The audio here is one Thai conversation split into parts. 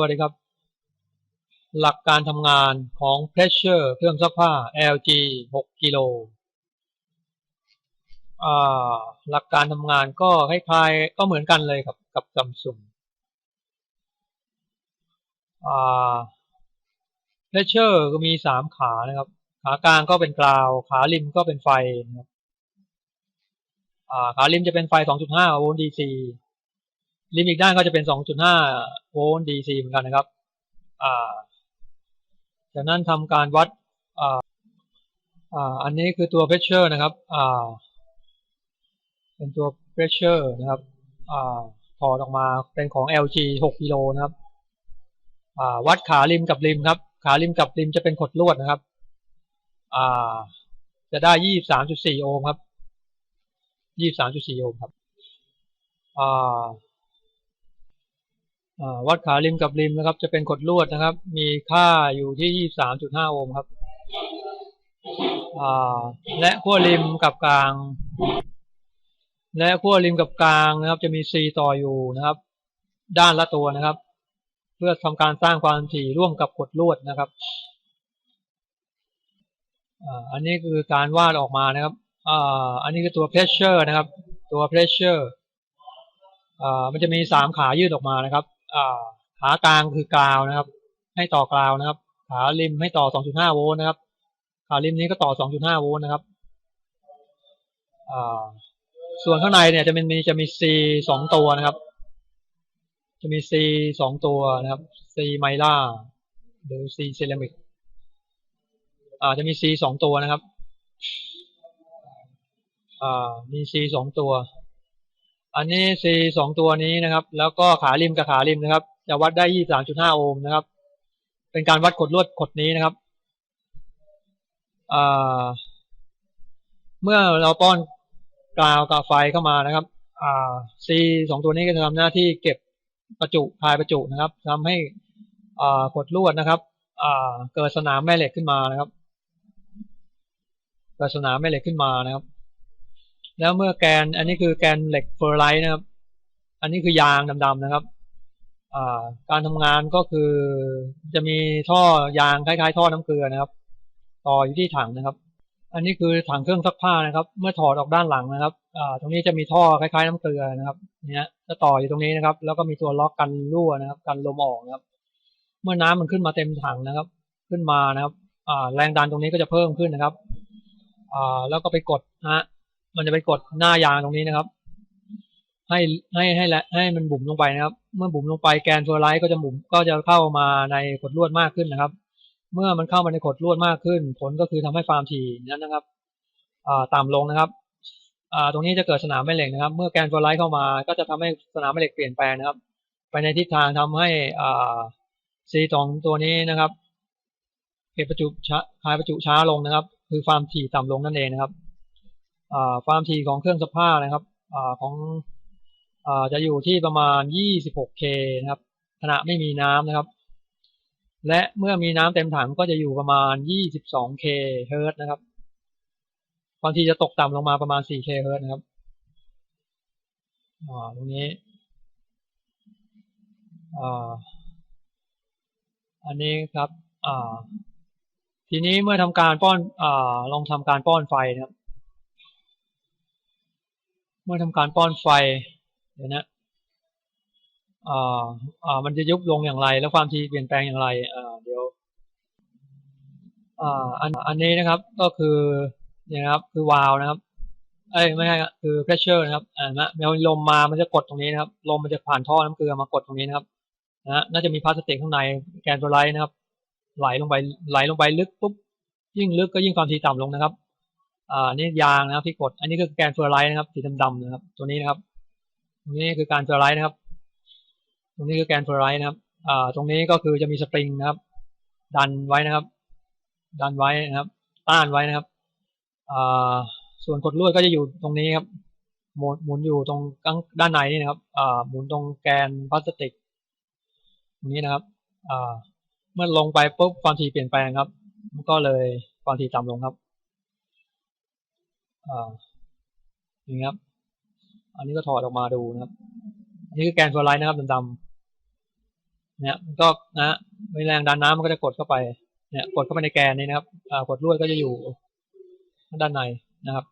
วัสดีครับ หลักการทำงานของ pressure เครื่องซักผ้า LG 6กิโลหลักการทำงานก็คล้ายๆก็เหมือนกันเลยกับกับซัมซุง pressure ก็มีสามขานะครับ ขากลางก็เป็นกราว ขาริมก็เป็นไฟนะครับขาริมจะเป็นไฟ 2.5 โวลต์ DC ริมอีกด้านก็จะเป็น 2.5 โวลต์ DC เหมือนกันนะครับจากนั้นทำการวัดอ,อันนี้คือตัว pressure นะครับเป็นตัว pressure นะครับอถอดออกมาเป็นของ LG 6กิโลนะครับวัดขาริมกับริมครับ ขาริมกับริมจะเป็นขดลวดนะครับอ่าจะได้ 23.4 โอห์มครับ 23.4 โอห์มครับ วัดขาริมกับริมนะครับ จะเป็นขดลวดนะครับ มีค่าอยู่ที่ 23.5 โอห์มครับและขั้วริมกับกลาง และขั้วริมกับกลางนะครับ จะมี C ต่ออยู่นะครับ ด้านละตัวนะครับ เพื่อทำการสร้างความถี่ร่วมกับขดลวดนะครับอันนี้คือการวาดออกมานะครับอันนี้คือตัว pressure นะครับ ตัว pressure มันจะมีสามขายืดออกมานะครับ ขากลางคือกราวนะครับ ให้ต่อกราวนะครับ ขาริมให้ต่อ 2.5 โวลต์นะครับ ขาริมนี้ก็ต่อ 2.5 โวลต์นะครับส่วนข้างในเนี่ยจะมีจะมี C สองตัวนะครับ จะมี C สองตัวนะครับ C ไมล่าหรือ C เซรามิกอ่าจะมี C สองตัวนะครับ อ่ามี C สองตัว อันนี้ C สองตัวนี้นะครับ แล้วก็ขาริมกับขาริมนะครับ จะวัดได้ยี่สามจุดห้าโอห์มนะครับ เป็นการวัดกดลวดกดนี้นะครับเมื่อเราป้อนกาวกับไฟเข้ามานะครับ C สองตัวนี้ก็จะทำหน้าที่เก็บประจุพายประจุนะครับทำให้กดลวดนะครับเกิดสนามแม่เหล็กขึ้นมานะครับเกิดสนามแม่เหล็กขึ้นมานะครับ แล้วเมื่อแกนอันนี้คือแกนเหล็กเฟอร์ไลท์นะครับ อันนี้คือยางดำๆนะครับการทำงานก็คือจะมีท่อยางคล้ายๆ ท่อน้ำเกลือนะครับ ต่ออยู่ที่ถังนะครับ อันนี้คือถังเครื่องซักผ้านะครับ เมื่อถอดออกด้านหลังนะครับตรงนี้จะมีท่อคล้ายๆน้ำเกลือนะครับเนี้ยจะต่ออยู่ตรงนี้นะครับ แล้วก็มีตัวล็อกกันรั่วนะครับ กันลมออกนะครับ เมื่อน้ำมันขึ้นมาเต็มถังนะครับ ขึ้นมานะครับแรงดันตรงนี้ก็จะเพิ่มขึ้นนะครับแล้วก็ไปกดนะ มันจะไปกดหน้ายางตรงนี้นะครับ ให้ให้ให้และให้มันบุ๋มลงไปนะครับ เมื่อบุ๋มลงไปแกนเฟอร์ไลท์ก็จะบุ๋มก็จะเข้ามาในขดลวดมากขึ้นนะครับ เมื่อมันเข้ามาในขดลวดมากขึ้น ผลก็คือทำให้ความถี่นั้นนะครับต่ำลงนะครับตรงนี้จะเกิดสนามแม่เหล็กนะครับ เมื่อแกนเฟอร์ไลท์เข้ามา ก็จะทำให้สนามแม่เหล็กเปลี่ยนแปลงนะครับ ไปในทิศทางทำให้ซีตองตัวนี้นะครับเก็บประจุช้าคายประจุช้าลงนะครับ คือความถี่ต่ำลงนั่นเองนะครับ ความถี่ของเครื่องซักผ้านะครับอของอจะอยู่ที่ประมาณ 26K นะครับ ขณะไม่มีน้ำนะครับ และเมื่อมีน้ำเต็มถังก็จะอยู่ประมาณ 22K เฮิร์ตนะครับความถี่จะตกต่ำลงมาประมาณ 4K เฮิร์ตนะครับตรงนี้อันนี้ครับทีนี้เมื่อทำการป้อนอลองทำการป้อนไฟนะครับ เมื่อทำการป้อนไฟเดี๋ยวนะอ่าอ่ามันจะยุบลงอย่างไร แล้วความถี่เปลี่ยนแปลงอย่างไรอ่าเดี๋ยวอ่าอันอันนี้นะครับก็คือเนี่ยครับคือวาลนะครับเอ้ยไม่ใช่คือ pressure นะครับอ่านะมีลมมามันจะกดตรงนี้นะครับ ลมมันจะผ่านท่อน้ำเกลือมากดตรงนี้นะครับนะน่าจะมีพลาสติกข้างในแกนโซไลท์นะครับ ไหลลงไปไหลลงไปลึกปุ๊บยิ่งลึกก็ยิ่งความถี่ต่ำลงนะครับ อ่านี่ยางนะครับที่กด อันนี้คือแกนเฟอร์ไลท์นะครับสีดำๆนะครับ ตัวนี้นะครับ ตรงนี้คือการเฟอร์ไลท์นะครับ ตรงนี้คือแกนเฟอร์ไลท์นะครับอ่าตรงนี้ก็คือจะมีสปริงนะครับ ดันไว้นะครับ ดันไว้นะครับ ต้านไว้นะครับอ่าส่วนกดลวดก็จะอยู่ตรงนี้ครับหมุนหมุนอยู่ตรงด้านในนี่นะครับอ่าหมุนตรงแกนพลาสติกตรงนี้นะครับอ่าเมื่อลงไปปุ๊บความถี่เปลี่ยนแปลงครับ ก็เลยความถี่ต่ำลงครับ อ่าอย่างนี้ครับ อันนี้ก็ถอดออกมาดูนะครับ อันนี้คือแกนโซลไลท์นะครับดำๆเนี่ยมันก็นะมีแรงดันน้ำมันก็จะกดเข้าไป เนี่ย กดเข้าไปในแกนนี่นะครับอ่ากดลวดก็จะอยู่ด้านในนะครับ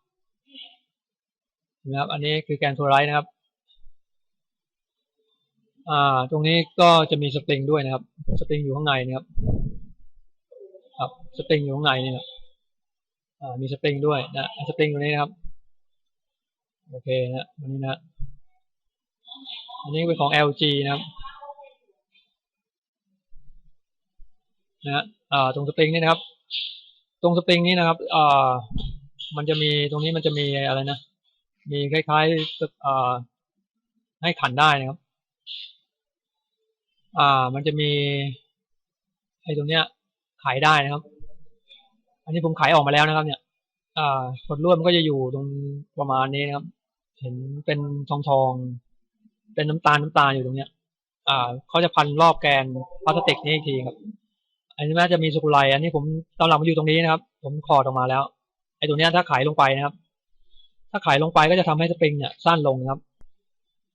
นะครับ อันนี้คือแกนโทรไรนะครับ อ่า ตรงนี้ก็จะมีสปริงด้วยนะครับ สปริงอยู่ข้างในนะครับ ครับ สปริงอยู่ข้างในนี่นะอ่า มีสปริงด้วยนะสปริงตรงนี้นะครับ โอเคนะอันนี้นะอันนี้เป็นของ LG นะครับนะฮะอ่าตรงสปริงนี่นะครับ ตรงสปริงนี้นะครับอ่ามันจะมีตรงนี้มันจะมีอะไรนะ มีคล้ายๆอ่าให้ขันได้นะครับ อ่า มันจะมีไอ้ตรงเนี้ยขายได้นะครับ อันนี้ผมขายออกมาแล้วนะครับ เนี่ย อ่าผลร่วมก็จะอยู่ตรงประมาณนี้นะครับ เห็นเป็นทองทอง เป็นน้ำตาลน้ำตาลอยู่ตรงเนี้ย อ่าเขาจะพันรอบแกนพลาสติกนี่อีกทีครับ อันนี้แม้จะมีสกุไลอันนี้ผมตอนหลังมาอยู่ตรงนี้นะครับ ผมคอดออกมาแล้วไอ้ตรงเนี้ยถ้าขายลงไปนะครับ ถ้าขายลงไปก็จะทำให้สปริงเนี่ยสั้นลงนะครับ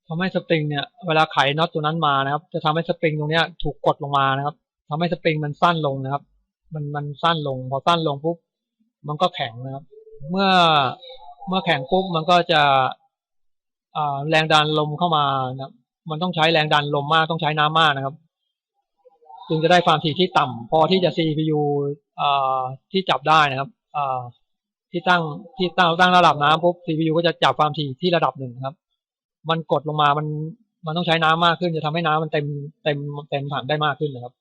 ทำให้สปริงเนี่ยเวลาไขน็อตตัวนั้นมานะครับ จะทำให้สปริงตรงเนี้ยถูกกดลงมานะครับทำให้สปริงมันสั้นลงนะครับ มันมันสั้นลง พอสั้นลงปุ๊บมันก็แข็งนะครับ เมื่อเมื่อแข็งปุ๊บมันก็จะอ่าแรงดันลมเข้ามานะมันต้องใช้แรงดันลมมากต้องใช้น้ำมากนะครับ จึงจะได้ความถี่ที่ต่ำพอที่จะ CPU อ่าที่จับได้นะครับอ่าที่ตั้งที่ตั้งตั้งระดับน้ำปุ๊บ CPU ก็จะจับความถี่ที่ระดับหนึ่งครับ มันกดลงมามันมันต้องใช้น้ำมากขึ้น จะทำให้น้ำมันเต็มเต็มเต็มถังได้มากขึ้นนะครับ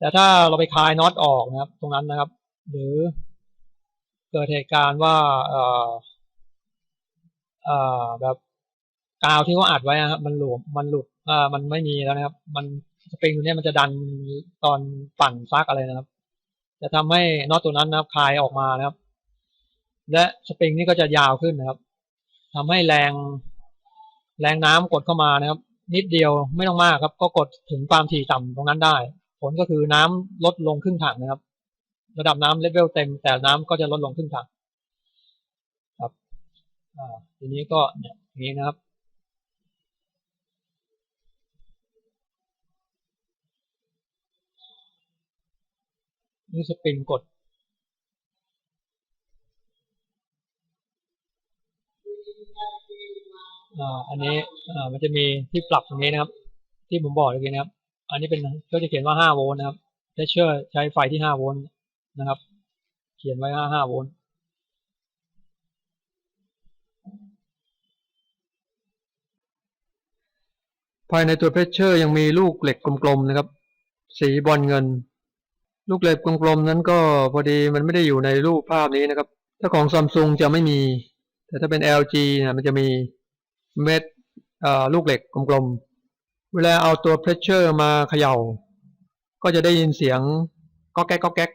แต่ถ้าเราไปคลายน็อตออกนะครับ ตรงนั้นนะครับ หรือเกิดเหตุการณ์ว่าเอ่อเอ่อแบบกาวที่เขาอัดไว้นะครับมันหลวมมันหลุดอ่ามันไม่มีแล้วนะครับ มันสปริงตัวนี้มันจะดันตอนปั่นซักอะไรนะครับ จะทำให้น็อตตัวนั้นนะครับคลายออกมานะครับ และสปริงนี้ก็จะยาวขึ้นนะครับทำให้แรงแรงน้ำกดเข้ามานะครับ นิดเดียวไม่ต้องมากครับ ก็กดถึงความถี่ต่ำตรงนั้นได้ ผลก็คือน้ำลดลงครึ่งถังนะครับ ระดับน้ำเลเวลเต็ม แต่น้ำก็จะลดลงครึ่งถังครับอ่าทีนี้ก็เนี่ยอย่างนี้นะครับนี่สปริงกดอ่าอันนี้อ่ามันจะมีที่ปรับตรงนี้นะครับ ที่ผมบอกเมื่อกี้นะครับ อันนี้เป็นก็จะเขียนว่า5โวลต์นะครับเทเชอร์ใช้ไฟที่5โวลต์นะครับ เขียนไว้ว่า5โวลต์ภายในตัวเพชเชอร์ยังมีลูกเหล็กกลมๆนะครับ สีบอลเงิน ลูกเหล็กกลมๆนั้นก็พอดีมันไม่ได้อยู่ในรูปภาพนี้นะครับ ถ้าของซัมซุงจะไม่มี แต่ถ้าเป็น LG นะมันจะมีเม็ดลูกเหล็กกลมๆ เวลาเอาตัวเพชเชอร์มาเขย่า ก็จะได้ยินเสียงก็แก๊กก็แก๊ก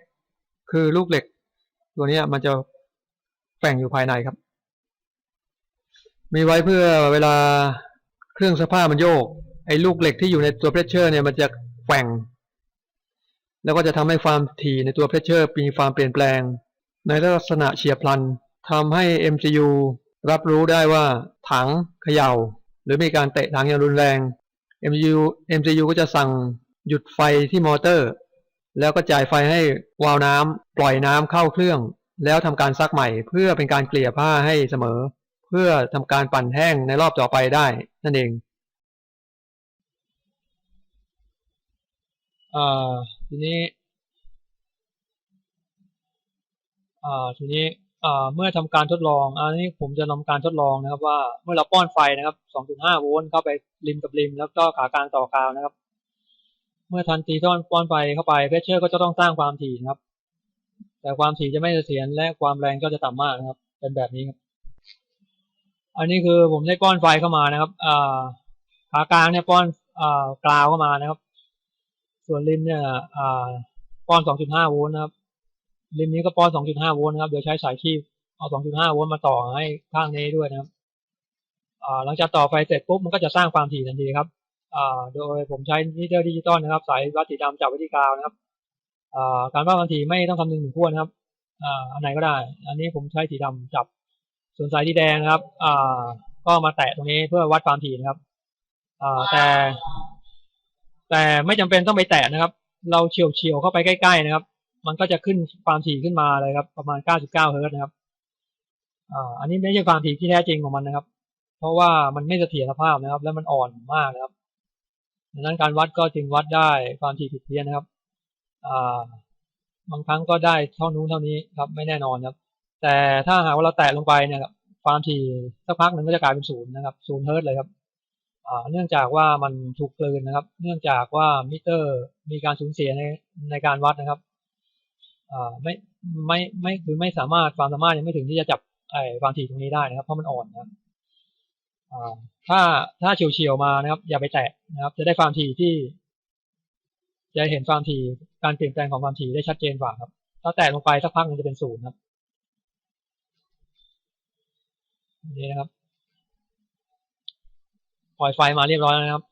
คือลูกเหล็ก ตัวนี้มันจะแฝงอยู่ภายในครับ มีไว้เพื่อเวลาเครื่องสภาพมันโยก ไอ้ลูกเหล็กที่อยู่ในตัวเพรสเชอร์เนี่ยมันจะแฝงแล้วก็จะทำให้ความถี่ในตัวเพรสเชอร์มีความเปลี่ยนแปลง ในลักษณะเฉียบพลันทำให้ MCU รับรู้ได้ว่าถังเขย่า หรือมีการเตะถังอย่างรุนแรง MCU MCU ก็จะสั่งหยุดไฟที่มอเตอร์ แล้วก็จ่ายไฟให้วาล์วน้ำปล่อยน้ำเข้าเครื่อง แล้วทำการซักใหม่ เพื่อเป็นการเกลี่ยผ้าให้เสมอ เพื่อทำการปั่นแห้งในรอบต่อไปได้นั่นเองอ่าทีนี้อ่าทีนี้ เมื่อทำการทดลองอันนี้ผมจะทำการทดลองนะครับ ว่าเมื่อเราป้อนไฟนะครับ 2.5 โวลต์เข้าไปริมกับริม แล้วก็ขากลางต่อกาวนะครับ เมื่อทันทีที่ป้อนไฟเข้าไปเพชเชอร์ก็จะต้องสร้างความถี่นะครับ แต่ความถี่จะไม่เสถียรและความแรงก็จะต่ำมากนะครับ เป็นแบบนี้ครับ อันนี้คือผมได้ป้อนไฟเข้ามานะครับอขากลางเนี่ยป้อนอกราวเข้ามานะครับ ส่วนริมเนี่ยป้อน 2.5 โวลต์นะครับ ริมนี้ก็ป้อน 2.5 โวลต์นะครับ โดยใช้สายคีบเอา 2.5 โวลต์มาต่อให้ข้างนี้ด้วยนะครับอ่าหลังจากต่อไฟเสร็จปุ๊บมันก็จะสร้างความถี่ทันทีครับอ่าโดยผมใช้มิเตอร์ดิจิตอลนะครับ สายวัดสีดำจับไว้ที่กาวนะครับอ่าการวัดความถี่ไม่ต้องคำนึงถึงขั้วนะครับอ่าอันไหนก็ได้ อันนี้ผมใช้สีดำจับ ส่วนสายที่แดงนะครับอ่าก็มาแตะตรงนี้เพื่อวัดความถี่นะครับอ่าแต่ แต่ไม่จำเป็นต้องไปแตะนะครับ เราเฉียวเฉียวเข้าไปใกล้ ๆ นะครับ มันก็จะขึ้นความถี่ขึ้นมาเลยครับ ประมาณ 99 เฮิร์ตนะครับอ่าอันนี้ไม่ใช่ความถี่ที่แท้จริงของมันนะครับ เพราะว่ามันไม่เสถียรภาพนะครับ และมันอ่อนมากนะครับดังนั้นการวัดก็จึงวัดได้ความถี่ผิดเพี้ยนนะครับอ่าบางครั้งก็ได้เท่านู้นเท่านี้ครับ ไม่แน่นอนครับ แต่ถ้าหากว่าเราแตะลงไปเนี่ยครับความถี่สักพักหนึ่งก็จะกลายเป็นศูนย์นะครับศูนย์เฮิร์ตเลยครับเนื่องจากว่ามันถูกกลืนนะครับ เนื่องจากว่ามิเตอร์มีการสูญเสียในในการวัดนะครับ ไม่ไม่ไม่คือไม่สามารถความสามารถยังไม่ถึงที่จะจับไอ้ความถี่ตรงนี้ได้นะครับ เพราะมันอ่อนนะครับถ้าถ้าเฉียวเฉียวมานะครับ อย่าไปแตะนะครับ จะได้ความถี่ที่ จะเห็นความถี่การเปลี่ยนแปลงของความถี่ได้ชัดเจนกว่าครับ ถ้าแตะลงไปสักพักมันจะเป็นศูนย์ครับนี่นะครับปล่อยไฟมาเรียบร้อยแล้วนะครับ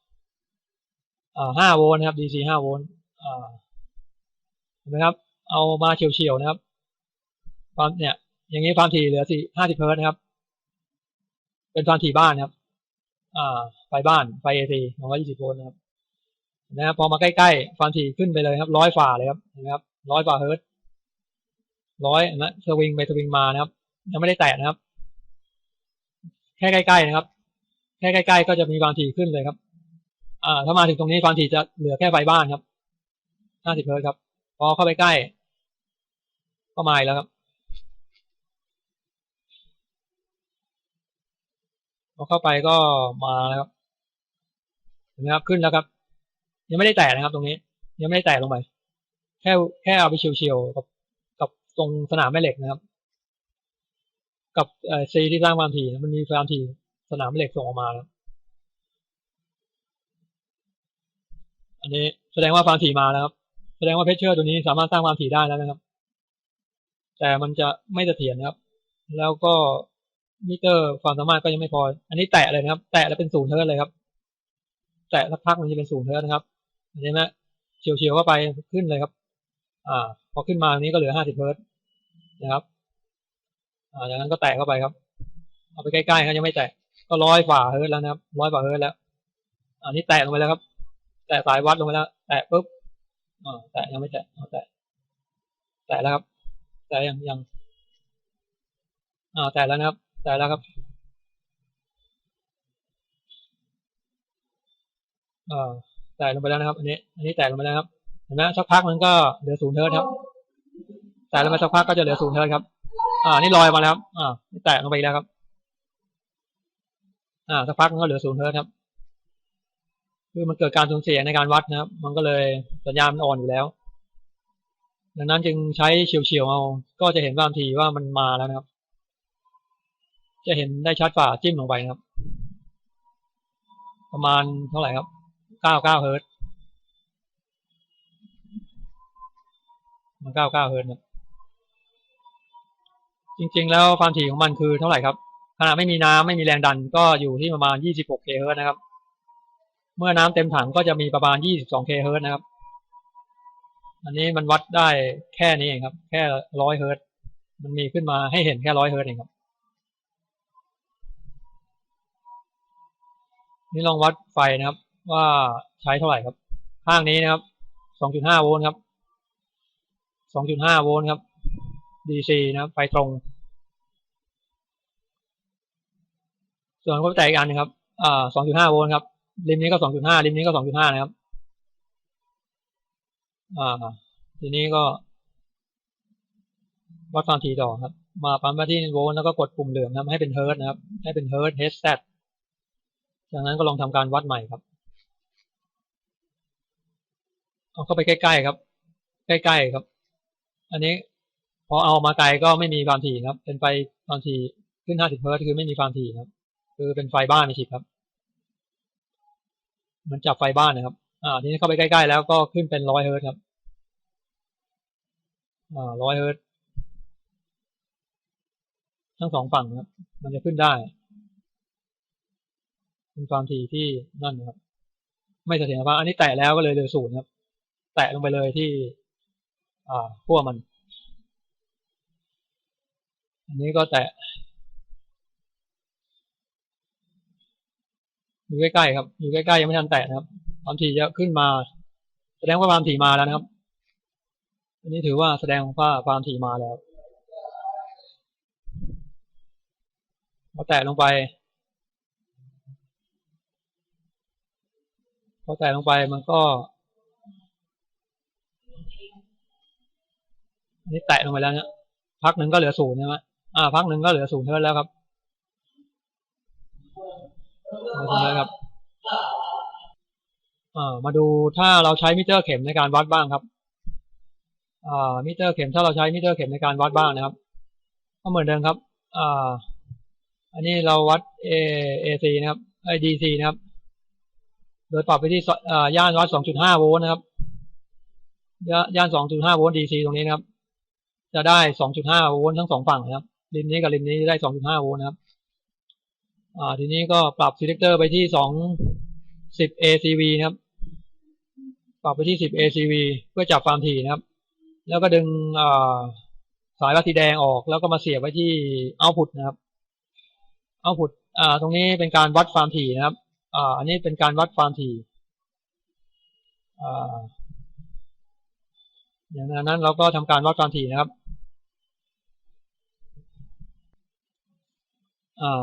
อ่าห้าโวลต์นะครับ DC ห้าโวลต์อ่าเห็นไหมครับ เอามาเฉียวๆนะครับ ความเนี่ย อย่างนี้ความถี่เหลือสี่ห้าสิบเฮิร์ตนะครับ เป็นความถี่บ้านครับ อ่า ไฟบ้าน ไฟเอซีสองร้อยยี่สิบโวลต์นะครับนะครับพอมาใกล้ๆความถี่ขึ้นไปเลยครับ ร้อยฝ่าเลยครับเห็นไหมครับ ร้อยฝ่าเฮิร์ตร้อยนะสวิงไปสวิงมานะครับ ยังไม่ได้แตะนะครับ แค่ใกล้ๆนะครับ แค่ใกล้ๆก็จะมีความถี่ขึ้นเลยครับ อ่า ถ้ามาถึงตรงนี้ความถี่จะเหลือแค่ไฟบ้านครับห้าสิบเฮิร์ตครับ พอเข้าไปใกล้ ก็มาแล้วครับพอเข้าไปก็มาแล้วครับเห็นไหมครับขึ้นแล้วครับ ยังไม่ได้แตะนะครับ ตรงนี้ ยังไม่ได้แตะลงไป แค่แค่เอาไปเฉียวๆกับกับตรงสนามแม่เหล็กนะครับ กับเซีที่สร้างความถี่มันมีความถี่สนามแม่เหล็กส่งออกมาแล้วอันนี้แสดงว่าความถี่มาแล้วครับ แสดงว่าเพชเชอร์ตัวนี้สามารถสร้างความถี่ได้แล้วนะครับ แต่มันจะไม่เสถียรนะครับ แล้วก็มิเตอร์ความสามารถก็ยังไม่พอ อันนี้แตะเลยนะครับ แตะแล้วเป็นศูนย์เทิร์เลยครับ แตะสักพักมันจะเป็นศูนย์เทิร์นะครับเห็นไหมเฉียวเฉียวเข้าไปขึ้นเลยครับ อ่า พอขึ้นมาตรงนี้ก็เหลือห้าสิบเฮิร์ตนะครับอ่าจากนั้นก็แตะเข้าไปครับ เอาไปใกล้ๆครับยังไม่แตะก็ร้อยฝ่าเฮิร์ตแล้วนะครับร้อยฝ่าเฮิร์ตแล้ว อันนี้แตะลงไปแล้วครับ แตะสายวัดลงไปแล้ว แตะปุ๊บอ่าแตะยังไม่แตะเอาแตะแตะแล้วครับ แตะยังยังอ่าแตะแล้วนะครับ แตะแล้วครับอ่าแตะลงไปแล้วนะครับ อันนี้ อันนี้แตะลงไปแล้วครับเห็นไหมสักพักมันก็เหลือศูนย์เทิร์ครับแตะลงไปสักพักก็จะเหลือศูนย์เทิร์ครับ อ่า นี่ลอยมาแล้วครับอ่าแตะลงไปแล้วครับ อ่าสักพักมันก็เหลือศูนย์เฮิร์ตครับ คือมันเกิดการสูญเสียในการวัดนะครับ มันก็เลยสัญญาณมันอ่อนอยู่แล้ว ดังนั้นจึงใช้เฉียวๆเอา ก็จะเห็นบางทีว่ามันมาแล้วนะครับ จะเห็นได้ชัดฝ่าจิ้มลงไปนะครับ ประมาณเท่าไหร่ครับ เก้าเก้าเฮิร์ตมันเก้าเก้าเฮิร์ตนะจริง ๆ แล้วความถี่ของมันคือเท่าไหร่ครับ ขณะไม่มีน้ำไม่มีแรงดันก็อยู่ที่ประมาณ26เคเฮิร์ตนะครับ เมื่อน้ำเต็มถังก็จะมีประมาณ22เคเฮิร์ตนะครับ อันนี้มันวัดได้แค่นี้เองครับ แค่ร้อยเฮิร์ตมันมีขึ้นมาให้เห็นแค่ร้อยเฮิร์ตเองครับ นี่ลองวัดไฟนะครับ ว่าใช้เท่าไหร่ครับ ข้างนี้นะครับ2.5โวลต์ครับ2.5โวลต์ครับ DC นะครับไฟตรง ส่วนก็แตกอีกอันนึงครับอ่า2.5โวลต์ครับริมนี้ก็2.5ริมนี้ก็2.5นะครับ ทีนี้ก็ วัดความถี่ต่อครับ มาปั๊มไปที่โวลต์แล้วก็กดปุ่มเหลืองนะครับให้เป็นเฮิร์ตนะครับ ให้เป็นเฮิร์ตเฮสแซจากนั้นก็ลองทำการวัดใหม่ครับ เอาเข้าไปใกล้ๆครับ ใกล้ๆครับ อันนี้พอเอามาไกลก็ไม่มีความถี่ครับ เป็นไฟความถี่ขึ้น 50เฮิร์ตคือไม่มีความถี่ครับ คือเป็นไฟบ้านนี่ครับ มันจับไฟบ้านนะครับ อ่า ทีนี้เข้าไปใกล้ๆแล้วก็ขึ้นเป็นร้อยเฮิร์ตครับ ร้อยเฮิร์ตทั้งสองฝั่งครับ มันจะขึ้นได้ เป็นความถี่ที่นั่นนะครับ ไม่เสถียรภาพอันนี้แตะแล้วก็เลยเหลือศูนย์ครับ แตะลงไปเลยที่ อ่าขั้วมัน อันนี้ก็แตะอยู่ใกล้ๆครับ อยู่ใกล้ๆยังไม่ทันแตะนะครับความถี่จะขึ้นมา แสดงว่าความถี่มาแล้วนะครับ อันนี้ถือว่าแสดงว่าความถี่มาแล้วพอแตะลงไป พอแตะลงไปมันก็นนี้แตะลงไปแล้วเนี่ยพักหนึ่งก็เหลือศูนย์ใช่ไหมอ่า พักหนึ่งก็เหลือศูนย์เท่านั้นแล้วครับมาทำอะครับ อ่า มาดูถ้าเราใช้มิเตอร์เข็มในการวัดบ้างครับ มิเตอร์เข็มถ้าเราใช้มิเตอร์เข็มในการวัดบ้างนะครับก็เหมือนเดิมครับอ่าอันนี้เราวัด A AC นะครับ IDC นะครับ โดยปรับไปที่ย่านวัด 2.5 โวลต์นะครับ ย่าน 2.5 โวลต์ DC ตรงนี้นะครับ จะได้ 2.5 โวลต์ทั้งสองฝั่งนะครับ ริมนี้กับริมนี้ได้ 2.5 โวลต์นะครับ อ่า ทีนี้ก็ปรับ selector ไปที่ 2 10 ACV นะครับ ปรับไปที่ 10 ACV เพื่อจับความถี่นะครับ แล้วก็ดึงสายวัดสีแดงออก แล้วก็มาเสียบไว้ที่ output นะครับ output อ่าตรงนี้เป็นการวัดความถี่นะครับอันนี้เป็นการวัดความถี่อย่างนั้นเราก็ทำการวัดความถี่นะครับ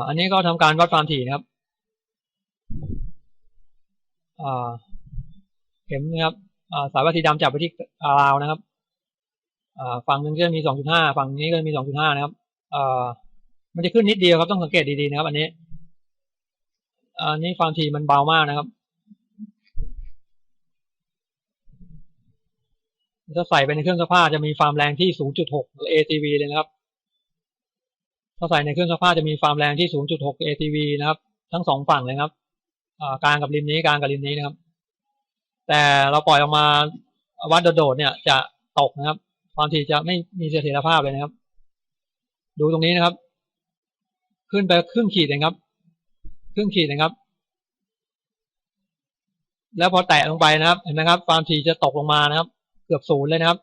อันนี้ก็ทำการวัดความถี่นะครับเข็มนะครับสายวัดสีดำจับไปที่ราวนะครับ ฝั่งหนึ่งจะมี 2.5 ฝั่งนี้ก็จะมี 2.5 นะครับมันจะขึ้นนิดเดียวครับต้องสังเกตดีๆนะครับ อันนี้ อันนี้ความถี่มันเบามากนะครับ ถ้าใส่ไปในเครื่องซักผ้าจะมีความแรงที่ 0.6 ACV เลยนะครับ ถ้าใส่ในเครื่องซักผ้าจะมีความแรงที่ 0.6 ACV นะครับ ทั้งสองฝั่งเลยครับกลางกับริมนี้กลางกับริมนี้นะครับ แต่เราปล่อยออกมาวัดโดดๆเนี่ยจะตกนะครับ ความถี่จะไม่มีเสถียรภาพเลยนะครับ ดูตรงนี้นะครับ ขึ้นไปครึ่งขีดเองครับ ครึ่งขีดนะครับ แล้วพอแตะลงไปนะครับ เห็นไหมครับ ความถี่จะตกลงมานะครับ เกือบศูนย์เลยนะครับ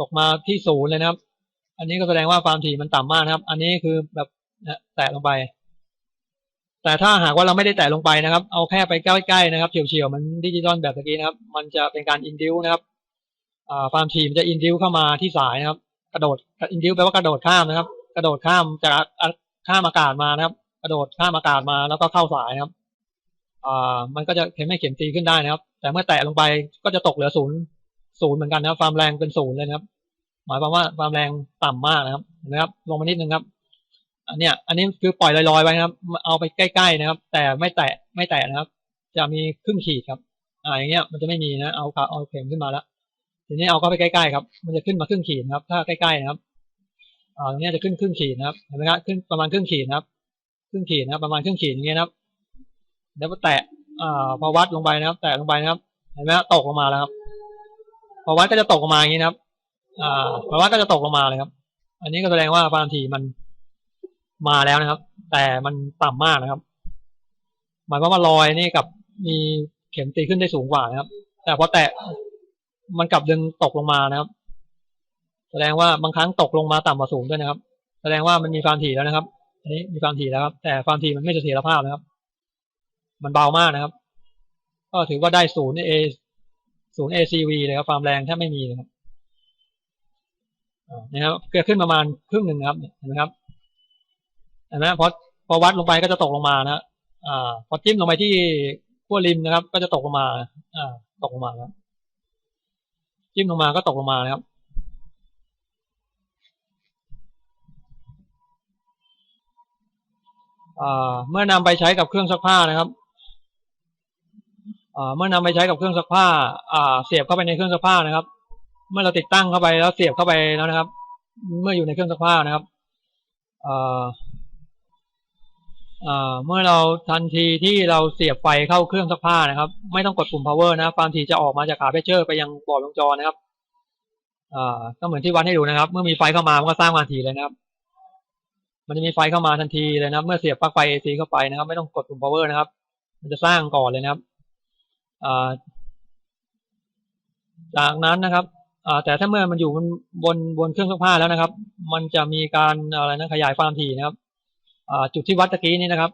ตกมาที่ศูนย์เลยนะครับ อันนี้ก็แสดงว่าความถี่มันต่ำมากนะครับ อันนี้คือแบบแตะลงไป แต่ถ้าหากว่าเราไม่ได้แตะลงไปนะครับ เอาแค่ไปใกล้ๆนะครับเฉียวๆมันดิจิตอลแบบเมื่อกี้นะครับ มันจะเป็นการอินดิวนะครับ ความถี่มันจะอินดิวเข้ามาที่สายนะครับ กระโดดอินดิวแปลว่ากระโดดข้ามนะครับ กระโดดข้ามจากข้ามอากาศมานะครับ กระโดดข้ามอากาศมาแล้วก็เข้าสายนะครับอ่ามันก็จะเข็มให้เข็มตีขึ้นได้นะครับ แต่เมื่อแตะลงไปก็จะตกเหลือศูนย์ศูนย์เหมือนกันนะครับ ความแรงเป็นศูนย์เลยนะครับ หมายความว่าความแรงต่ำมากนะครับเห็นไหมครับ ลงมานิดนึงครับ อันเนี้ย อันนี้คือปล่อยลอยๆไว้ครับ เอาไปใกล้ๆนะครับ แต่ไม่แตะไม่แตะนะครับ จะมีครึ่งขีดครับ อ่าอย่างเงี้ยมันจะไม่มีนะ เอาเอาเข็มขึ้นมาแล้ว ทีนี้เอาเข้าไปใกล้ๆครับ มันจะขึ้นมาครึ่งขีดนะครับ ถ้าใกล้ๆนะครับอ่าตรงนี้จะขึ้นครึ่งขีดนะครับ เห็นไหมครับขึ้นประมาณครึ่งขีดนะครับ ครึ่งขีดนะครับประมาณครึ่งขีดอย่างเงี้ยนะครับ แล้วก็แตะอ่าพอวัดลงไปนะครับ แตะลงไปนะครับ เห็นไหมครัตกลงมาแล้วครับ พอวัดก็จะตกลงมาอย่างนี้นะครับ อ่าพอวัดก็จะตกลงมาเลยครับ อันนี้ก็แสดงว่าความถี่มันมาแล้วนะครับ แต่มันต่ำมากนะครับ หมายความว่าลอยนี่กับมีเข็มตีขึ้นได้สูงกว่านะครับ แต่พอแตะ มันกลับดึงตกลงมานะครับ แสดงว่าบางครั้งตกลงมาต่ำกว่าสูงด้วยนะครับ แสดงว่ามันมีความถี่แล้วนะครับ อันนี้มีความถี่แล้วครับ แต่ความถี่มันไม่เสถียรภาพนะครับ มันเบามากนะครับ ก็ถือว่าได้ศูนย์เอศูนย์ ACV เลยครับความแรงแทบไม่มีนะครับนะครับเกิดขึ้นประมาณครึ่งหนึ่งครับเห็นไหมครับเห็นไหมพอพอวัดลงไปก็จะตกลงมานะอ่าพอจิ้มลงไปที่ขั้วริมนะครับ ก็จะตกลงมา อ่า ตกลงมาครับ จิ้มลงมาก็ตกลงมานะครับ เมื่อนำไปใช้กับเครื่องซักผ้านะครับเมื่อนำไปใช้กับเครื่องซักผ้าเสียบเข้าไปในเครื่องซักผ้านะครับ เมื่อเราติดตั้งเข้าไปแล้วเสียบเข้าไปแล้วนะครับ เมื่ออยู่ในเครื่องซักผ้านะครับ เมื่อเราทันทีที่เราเสียบไฟเข้าเครื่องซักผ้านะครับ ไม่ต้องกดปุ่ม power นะความถี่จะออกมาจากขาเพชเชอร์ไปยังบอร์ดวงจรนะครับก็เหมือนที่วัดให้ดูนะครับ เมื่อมีไฟเข้ามามันก็สร้างความถี่เลยนะครับ มันจะมีไฟเข้ามาทันทีเลยนะครับ เมื่อเสียบปลั๊กไฟ AC เข้าไปนะครับ ไม่ต้องกดปุ่ม power นะครับ มันจะสร้างก่อนเลยนะครับจากนั้นนะครับแต่ถ้าเมื่อมันอยู่บนบนเครื่องซักผ้าแล้วนะครับ มันจะมีการอะไรนะขยายความถี่นะครับ จุดที่วัดตะกี้นี้นะครับ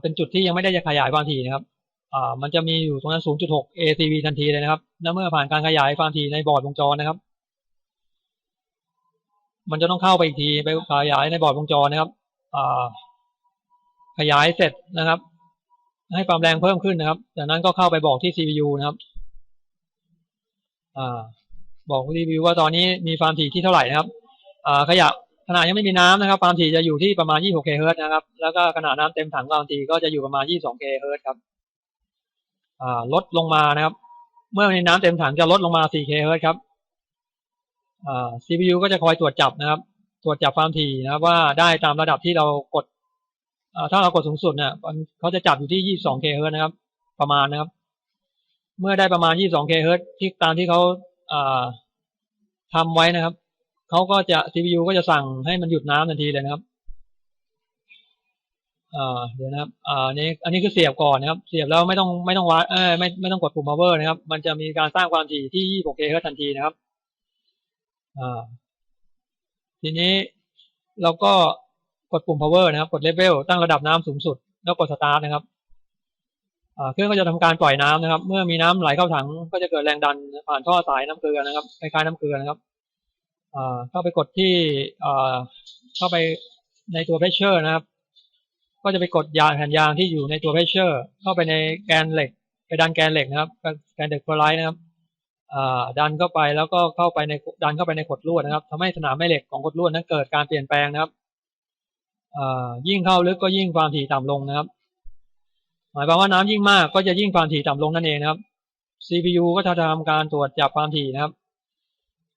เป็นจุดที่ยังไม่ได้จะขยายความถี่นะครับมันจะมีอยู่ตรงนั้น 0.6 ACV ทันทีเลยนะครับ แล้วเมื่อผ่านการขยายความถี่ในบอร์ดวงจรนะครับ มันจะต้องเข้าไปอีกทีไปขยายในบอร์ดวงจรนะครับขยายเสร็จนะครับ ให้ความแรงเพิ่มขึ้นนะครับ จากนั้นก็เข้าไปบอกที่ CPU นะครับอบอก CPU ว่าตอนนี้มีความถี่ที่เท่าไหร่นะครับอ่าขยะ ขณะยังไม่มีน้ำนะครับความถี่จะอยู่ที่ประมาณ 26 kHz นะครับ แล้วก็ขณะน้ำเต็มถังความถี่ก็จะอยู่ประมาณ 22 kHz ครับลดลงมานะครับ เมื่อมีน้ำเต็มถังจะลดลงมา4 kHz ครับ CPU ก็จะคอยตรวจจับนะครับ ตรวจจับความถี่นะครับ ว่าได้ตามระดับที่เรากดถ้าเรากดสูงสุดเนี่ยเขาจะจับอยู่ที่ 22 kHz นะครับ ประมาณนะครับ เมื่อได้ประมาณ 22 kHz ที่ตามที่เขาอ่าทำไว้นะครับ เขาก็จะ CPU ก็จะสั่งให้มันหยุดน้ำทันทีเลยนะครับเดี๋ยวนะครับอ่านี้อันนี้คือเสียบก่อนนะครับ เสียบแล้วไม่ต้องไม่ต้องวัดไม่ไม่ต้องกดปุ่ม power นะครับ มันจะมีการสร้างความถี่ที่ 26 kHz ทันทีนะครับทีนี้เราก็กดปุ่ม power นะครับ กด level ตั้งระดับน้ำสูงสุด แล้วกด start นะครับเครื่องก็จะทำการปล่อยน้ำนะครับ เมื่อมีน้ำไหลเข้าถังก็จะเกิดแรงดันผ่านท่อสายน้ำเกลือนะครับคล้ายๆน้ำเกลือนะครับ เข้าไปกดที่เข้าไปในตัว pressure นะครับ ก็จะไปกดยางแผ่นยางที่อยู่ในตัว pressure เข้าไปในแกนเหล็ก ไปดันแกนเหล็กนะครับ แกนเหล็กโพลาไรนะครับดันเข้าไปแล้วก็เข้าไปในดันเข้าไปในขดลวดนะครับทำให้สนามแม่เหล็กของขดลวดนั้นเกิดการเปลี่ยนแปลงนะครับยิ่งเข้าลึกก็ยิ่งความถี่ต่ำลงนะครับ หมายความว่าน้ำยิ่งมากก็จะยิ่งความถี่ต่ำลงนั่นเองนะครับ CPU ก็จะทำการตรวจจับความถี่นะครับ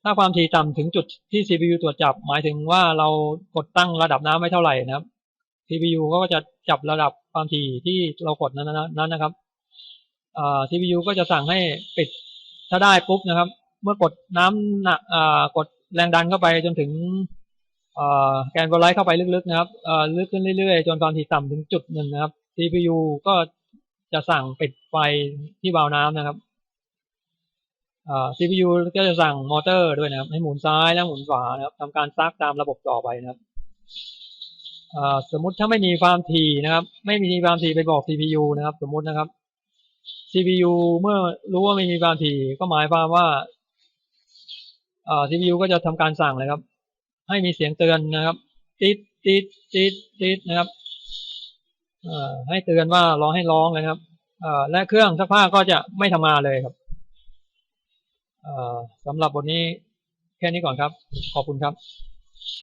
ถ้าความถี่ต่ำถึงจุดที่ CPU ตรวจจับ หมายถึงว่าเรากดตั้งระดับน้ำไว้เท่าไหร่นะครับ CPU ก็จะจับระดับความถี่ที่เรากดนั้นนั้นนะครับอ่า CPU ก็จะสั่งให้ปิดถ้าได้ปุ๊บนะครับ เมื่อกดน้ำหนักอ่ากดแรงดันเข้าไปจนถึงอ่าแกนโวลไลท์เข้าไปลึกๆนะครับอ่าลึกขึ้นเรื่อยๆ จนความถี่ต่ำถึงจุดหนึ่งนะครับ CPU ก็จะสั่งปิดไฟที่วาล์วน้ำนะครับ CPU ก็จะสั่งมอเตอร์ด้วยนะครับ ให้หมุนซ้ายและหมุนขวานะครับทำการซักตามระบบต่อไปนะครับสมมุติถ้าไม่มีความถี่นะครับ ไม่มีความถี่ไปบอก CPU นะครับ สมมุตินะครับ CPU เมื่อรู้ว่าไม่มีความถี่ก็หมายความว่า CPU ก็จะทำการสั่งเลยครับ ให้มีเสียงเตือนนะครับ ติดติดติดติดนะครับให้เตือนว่าร้องให้ร้องเลยครับและเครื่องซักผ้าก็จะไม่ทำงานเลยครับ สำหรับวันนี้แค่นี้ก่อนครับ ขอบคุณครับ